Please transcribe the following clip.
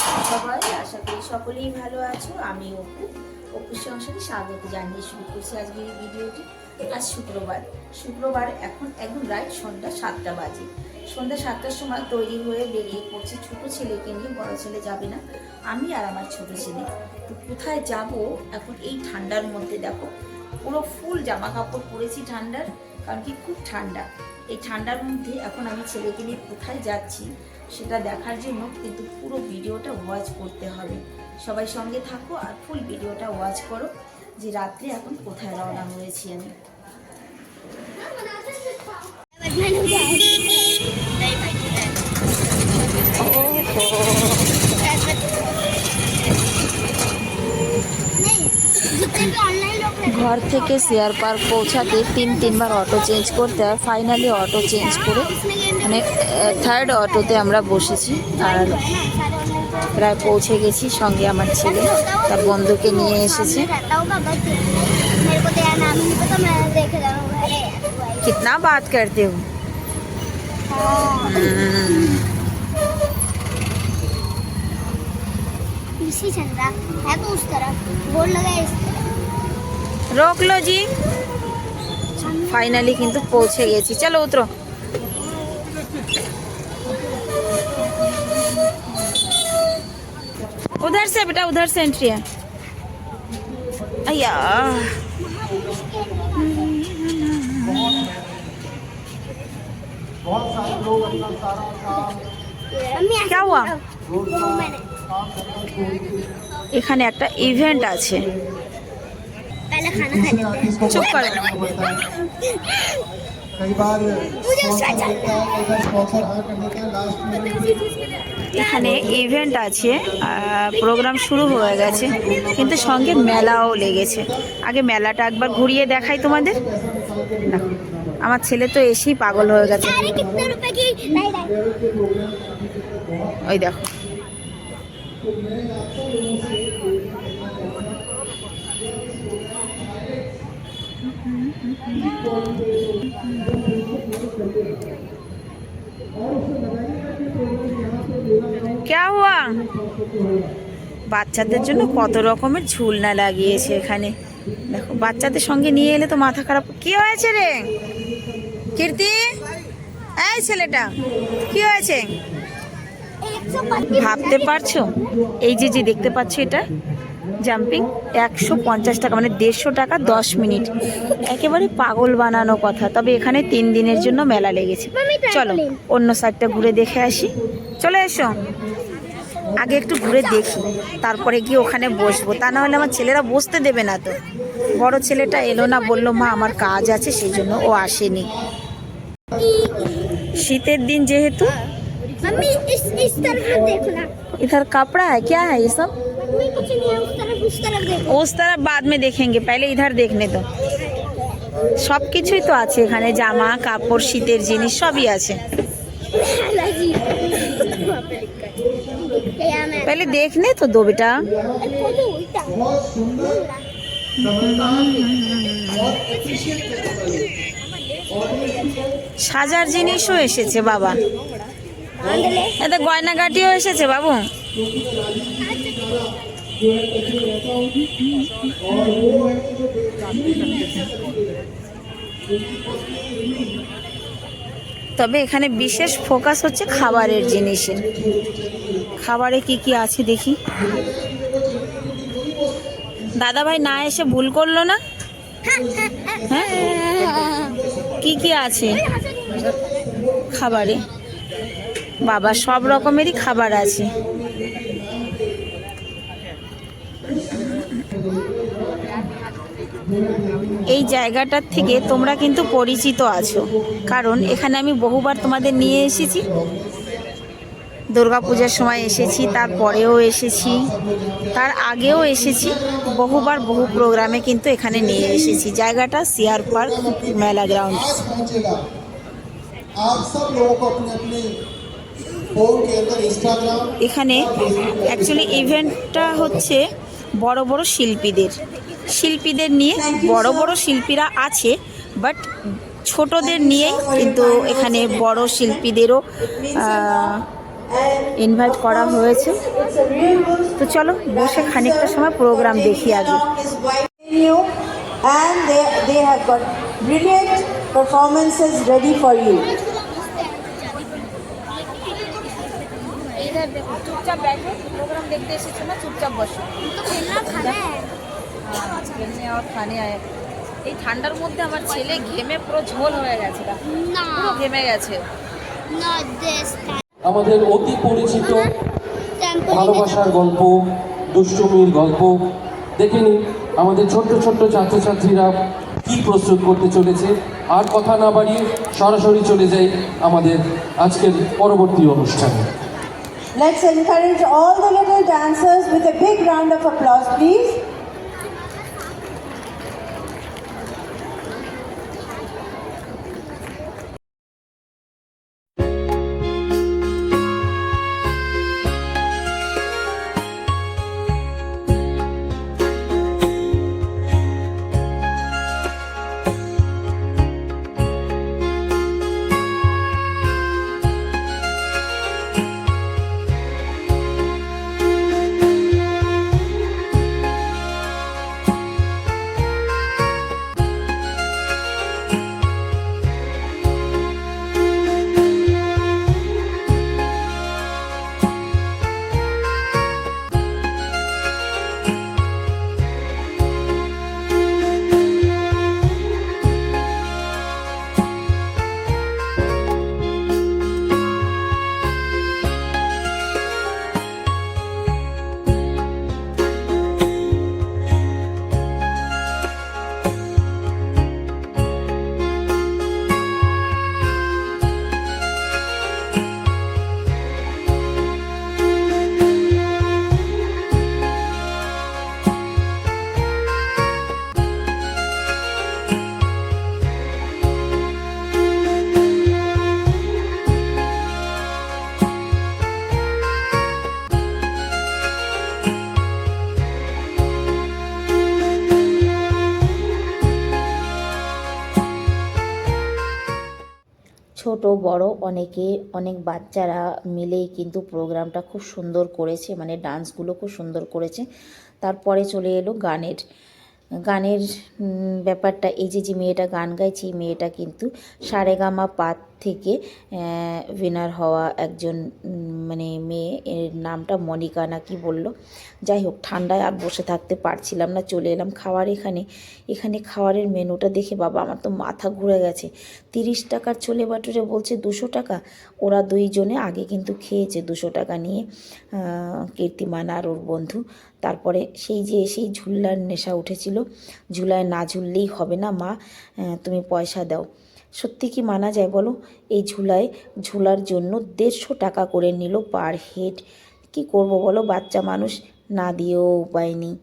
সবাই, আশা করি সকলেই ভালো আছো। আমি অপু। অপুর সংসারে স্বাগত জানিয়ে শুরু করছি আজকের এই ভিডিওটি। আজ শুক্রবার। শুক্রবার এখন একদম রাইট সন্ধ্যা সাতটা বাজে। সন্ধ্যা সাতটার সময় তৈরি হয়ে বেরিয়ে পড়ছি ছোট ছেলেকে নিয়ে, বড় ছেলে যাবে না। আমি আর আমার ছোট ছেলে। তো কোথায় যাব? এখন এই ঠান্ডার মধ্যে দেখো। পুরো ফুল জামা কাপড় পরেছি ঠান্ডার, কারণ কি খুব ঠান্ডা। এই ঠান্ডার মধ্যে এখন আমি ছেলেকে নিয়ে কোথায় যাচ্ছি সেটা দেখার জন্য কিন্তু পুরো ভিডিওটা ওয়াচ করতে হবে। সবাই সঙ্গে থাকো আর ফুল ভিডিওটা ওয়াচ করো যে রাত্রে এখন কোথায় রওনা হয়েছি আমি। ঘর থেকে শেয়ার পার্ক পৌঁছাতে তিন তিনবার অটো চেঞ্জ করতে হয় ফাইনালি অটো চেঞ্জ করে মানে থার্ড অটোতে আমরা বসেছি আর প্রায় পৌঁছে গেছি সঙ্গে আমার ছেলে তার বন্ধুকে নিয়ে এসেছে कितना बात करते हो इसी चल रहा है तो उस तरफ बोर्ड लगा है इस तरफ रोक लो जी ফাইনালি কিন্তু পৌঁছে গেছি চলো উতরো उधर से बेटा उधर से एंट्री है अय्या मम्मी ऐसे क्या हुआ? बोलो। वो मैंने এখানে একটা ইভেন্ট আছে पहले खाना खा लेते हैं চুপ করো कई बार मुझे उसका स्पॉन्सर होता है कई बार स्पॉन्सर हाँ कर देते हैं लास्ट में এখানে ইভেন্ট আছে প্রোগ্রাম শুরু হয়ে গেছে কিন্তু সঙ্গে মেলাও লেগেছে আগে মেলাটা একবার ঘুরিয়ে দেখাই তোমাদের না আমার ছেলে তো এসেই পাগল হয়ে গেছে अरे कितने रुपए की नहीं नहीं ওই দেখো क्या हुआ বাচ্চাদের জন্য কত রকমের ঝুলনা লাগিয়েছে এখানে দেখো বাচ্চাদের সঙ্গে নিয়ে এলে তো মাথা খারাপ কি হয়েছে রে কীর্তি এই ছেলেটা কি হয়েছে एक सौ पच्चीस ভাবতে পারছো এই যে যে দেখতে পাচ্ছ এটা জাম্পিং একশো পঞ্চাশ টাকা মানে দেড়শো টাকা দশ মিনিট একেবারে পাগল বানানো কথা তবে এখানে তিন দিনের জন্য মেলা লেগেছে চলো অন্য সাইডটা ঘুরে দেখে আসি চলে এসো আগে একটু ঘুরে দেখি তারপরে গিয়ে ওখানে বসবো তা না হলে আমার ছেলেরা বসতে দেবে না তো বড় ছেলেটা এলো না বললো মা আমার কাজ আছে সেই জন্য ও আসেনি শীতের দিন যেহেতু मम्मी इस इस तरफ मत देखो ना इधर कपड़ा है क्या है ये सब मम्मी कुछ नहीं है उस तरफ उस तरफ देखो उस तरफ बाद में देखेंगे पहले इधर देखने तो সব কিছুই তো আছে এখানে জামা কাপড় শীতের জিনিস সবই আছে अलग क्या मैं पहले देखने तो दो बेटा फोटो उल्टा बहुत सुंदर रमणदार और সাজার জিনিসও এসেছে বাবা आंधले এতে গয়নাগাটিও এসেছে বাবু তবে এখানে বিশেষ ফোকাস হচ্ছে খাবারের জিনিসে খাবারে কি কি আছে দেখি। দাদা ভাই না এসে ভুল করল না? হ্যাঁ। কি কি আছে খাবারে? বাবা সব রকমেরই খাবার আছে। এই জায়গাটার থেকে তোমরা কিন্তু পরিচিত আছো। কারণ এখানে আমি বহুবার তোমাদের নিয়ে এসেছি। দুর্গাপূজার সময় এসেছি, তারপরেও এসেছি, তার আগেও এসেছি। বহুবার বহু প্রোগ্রামে কিন্তু এখানে নিয়ে এসেছি। জায়গাটা সিয়ার পার্ক মেলা গ্রাউন্ড। এখানে অ্যাকচুয়ালি ইভেন্টটা হচ্ছে বড় বড় শিল্পীদের। শিল্পীদের নিয়ে বড় বড় শিল্পীরা আছে বাট ছোটদের নিয়েই কিন্তু এখানে বড় শিল্পীদেরও ইনভাইট করা হয়েছে। তো চলো বসে খানিকটা সময় প্রোগ্রাম দেখি আগে। And they, they have got brilliant performances ready for you. এদের দেখো চুপচাপ ব্যাঠো প্রোগ্রাम দেখতে এসেছ না চুপচাপ বসো। খেলনে আর খানে আয়। এই ঠান্ডার মধ্যে আমার ছেলে ঘেমে পুরো ঝোল হয়ে গেছে পুরো ঘেমে গেছে। আমাদের অতি পরিচিত ভালোবাসার গল্প দুষ্টুমির গল্প। দেখে নিন আমাদের ছোট্ট ছোট্ট ছাত্রছাত্রীরা কি প্রস্তুত করতে চলেছে। আর কথা না বাড়িয়ে সরাসরি চলে যাই আমাদের আজকের পরবর্তী অনুষ্ঠানে। Let's encourage all the little dancers with a big round of applause, please. বড় অনেকে, অনেক বাচ্চারা মিলেই কিন্তু প্রোগ্রামটা খুব সুন্দর করেছে মানে ডান্সগুলো খুব সুন্দর করেছে। তারপরে চলে এলো গানের। গানের ব্যাপারটা, এই যে যে মেয়েটা গান গাইছে, এই মেয়েটা কিন্তু সারেগামা পাত থেকে উইনার হওয়া একজন মানে মেয়ে, এর নামটা মনিকা না কি বলল? যাই হোক, ঠান্ডায় আর বসে থাকতে পারছিলাম না, চলে এলাম খাওয়ার এখানে। এখানে খাওয়ারের মেনুটা দেখে বাবা, আমার তো মাথা ঘুরে গেছে। তিরিশ টাকার ছোলে বাটুরে বলছে দুশো টাকা। ওরা দুইজনে আগে কিন্তু খেয়েছে দুশো টাকা নিয়ে কীর্তিমান আর ওর বন্ধু। তারপরে সেই যে, সেই ঝুলার নেশা উঠেছিল। ঝুলায় না ঝুললেই হবে না মা তুমি পয়সা দাও। সত্যি কি মানা যায় বলো? এই ঝুলায়, ঝুলার জন্য দেড়শো টাকা করে নিল পার হেড। কি করব বলো? বাচ্চা মানুষ না দিয়েও উপায় নেই।